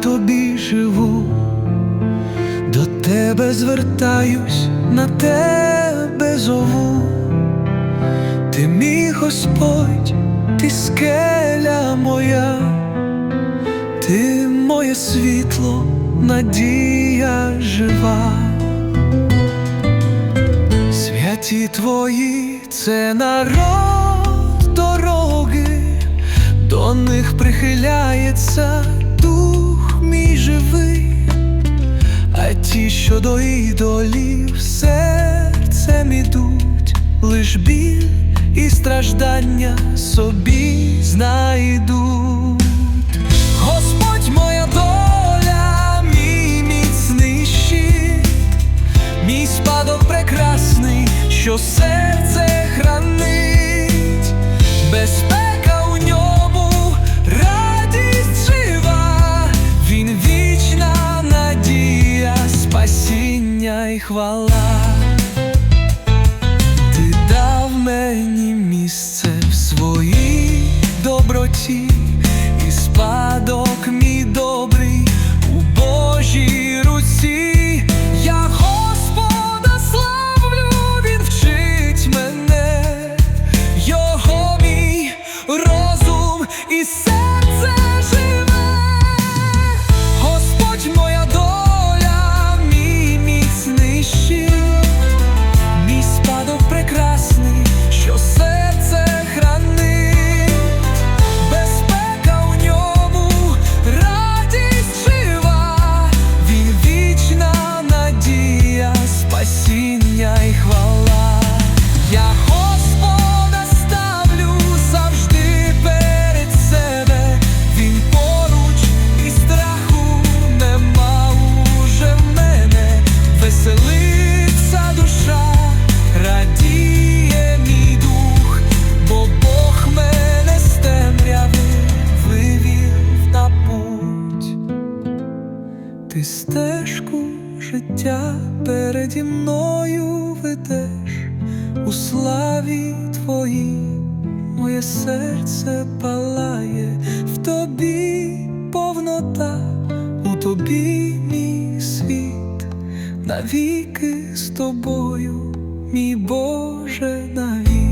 тобі живу, до тебе звертаюсь, на тебе зову, ти мій Господь, ти скеля моя, ти моє світло, надія жива, святі твої це народ дороги, до них прихиляється. Ті, що до ідолів серцем ідуть, лиш біль і страждання собі знайдуть. Господь моя доля, мій міцний щит, Мій спадок прекрасний, що серце спасіння хвала. Ти дав мені місце в своїй доброті, і спадок мій добрий у Божій руці. Я Господа славлю, Він мене, Його мій розум і серце Ти стежку життя переді мною ведеш. У славі твоїй, моє серце палає, в тобі повнота, у тобі мій світ, навіки з тобою, мій Боже навік.